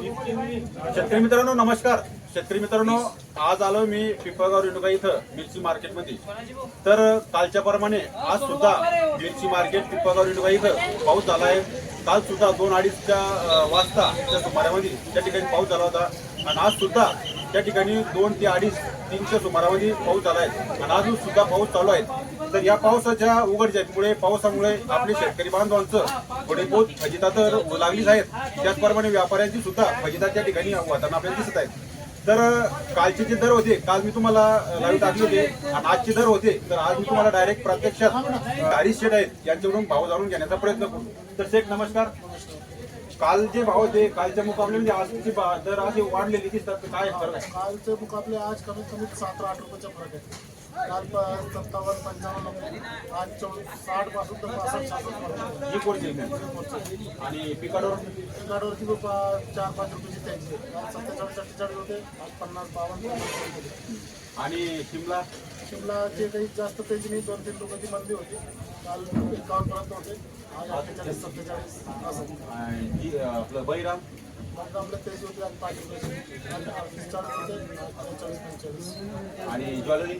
शेतकरी मित्रांनो नमस्कार. शेतकरी मित्रांनो आज आलो मी पिंपळगाव रेणुका इथं मिरची मार्केटमध्ये. तर कालच्या प्रमाणे आज सुद्धा मिरची मार्केट पिंपळगाव रेणुका इथं पाऊस झाला आहे काल सुद्धा दोन अडीचच्या वाजता त्या सुमारामध्ये त्या ठिकाणी पाऊस झाला होता. आणि आज सुद्धा त्या ठिकाणी दोन ते अडीच तीनच्या सुमारामध्ये पाऊस झाला आहे आणि अजून सुद्धा पाऊस चालू आहे. तर या पावसाच्या उघडझापीमुळे पावसामुळे आपले शेतकरी बांधवांचं थोडे बहुत फजिता तर लागलीच आहेत. त्याचप्रमाणे व्यापाऱ्यांची सुद्धा फजिता त्या ठिकाणी वाहताना आपल्याला दिसत आहेत तर कालचे जे दर होते काल मी तुम्हाला लाईव्ह टाकले होते आणि आजचे दर होते तर आज मी तुम्हाला डायरेक्ट प्रत्यक्षात हरीश शेठ आहेत यांच्याकडून भाव जाणून घेण्याचा प्रयत्न करू. तर शेठ नमस्कार. काल जे भाव होते कालच्या मुकाबले म्हणजे आजचे भा- दर आज वाढलेले दिसतात तर काय फरक कालचे मुकाबले आज कमीत कमी सात आठ रुपयाचा फरक आहे. काल सत्तावन्न पंचावन्न आज चौ साठपासून तर पासष्ट सहासष्ट. ही कोणती? आणि पिकाडोर गाडीवरती खूप चार पाच रुपयाची त्यांची. काल सत्तेचाळीस अठ्ठेचाळीस होते आज पन्नास बावन्न आणि शिमला? शिमलाचे काही जास्त पेज नाही दोन तीन रुपयाची मंदी होती. काल एकावन्न पर्यंत होते. आज अठ्ठेचाळीस सत्तेचाळीस असं. आपलं बहिराम आणि ज्वेलरी?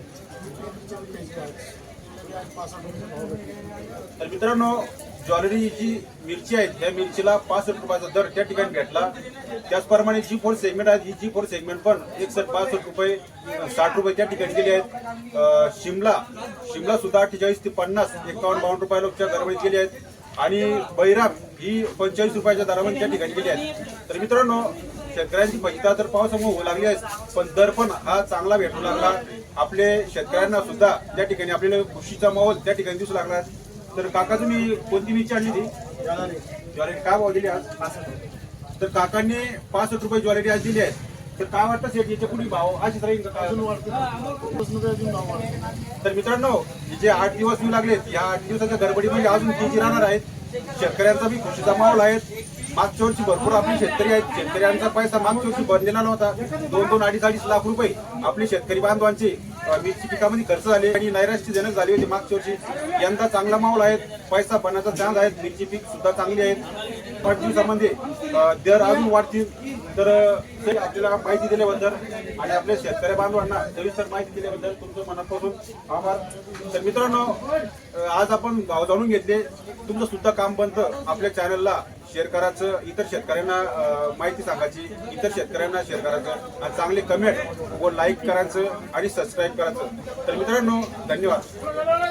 तर मित्रांनो ज्वेलरी जी मिरची आहे त्या मिरचीला पासष्ट रुपयाचा दर त्या ठिकाणी भेटला. त्याचप्रमाणे जी फोर सेगमेंट आहे ही जी फोर सेगमेंट पण एकसष्ट पासष्ट रुपये साठ रुपये त्या ठिकाणी गेले आहेत. शिमला शिमला सुद्धा अठ्ठेचाळीस ते पन्नास एकावन्न बावन्न रुपयाच्या गरबडीत गेले आहेत. आणि बैराम ही पंचेचाळीस रुपयाच्या दरामध्ये त्या ठिकाणी गेली आहे. तर मित्रांनो शेतकऱ्यांची फजिता तर पावसामुळे होऊ लागली आहे पण दर पण हा चांगला भेटू लागला. आपले शेतकऱ्यांना सुद्धा त्या ठिकाणी आपल्याला खुशीचा माहोल त्या ठिकाणी दिसू लागला तर काका तुम्ही कोणती मिरची आणली ती ज्वारी. काय भाव दिली आज? तर काकांनी पासष्ट रुपये ज्वारी आज दिली आहे. तर काय वाटतं सेठ याच्यापुढे भाव? अशीच राहील का? अजून वाढते पासून अजून भाव वाढते तर मित्रांनो हे जे आठ दिवस येऊ लागलेत या आठ दिवसाच्या गडबडीमध्ये अजून तेजी राहणार आहेत. शेतकऱ्यांचा बी खुशीचा माहोल आहे. मागच्या वर्षी भरपूर आपले शेतकरी आहेत. शेतकऱ्यांचा पैसा मागच्या वर्षी भरलेला नव्हता. दोन दोन अडीच अडीच लाख रुपये आपले शेतकरी बांधवांचे मिरची पिकामध्ये खर्च झाले आणि नैराश्यजनक झाली होती मागच्या वर्षी. यंदा चांगला माहोल आहे पैसा बनाचा चान्स आहेत. मिरची पीक सुद्धा चांगली आहेत. आठ दिवसामध्ये अं, दर अजून वाढतील. तर ते आपल्याला माहिती दिल्याबद्दल आणि आपल्या शेतकरी बांधवांना सविस्तर माहिती दिल्याबद्दल तुमचं मनापासून आभार. तर मित्रांनो आज आपण गाव जाणून घेतले. तुमचं सुद्धा काम बनतं आपल्या चॅनलला शेअर करायचं इतर शेतकऱ्यांना माहिती सांगायची इतर शेतकऱ्यांना शेअर करायचं आणि चांगले कमेंट व लाईक करायचं आणि सबस्क्राईब करायचं. तर मित्रांनो धन्यवाद.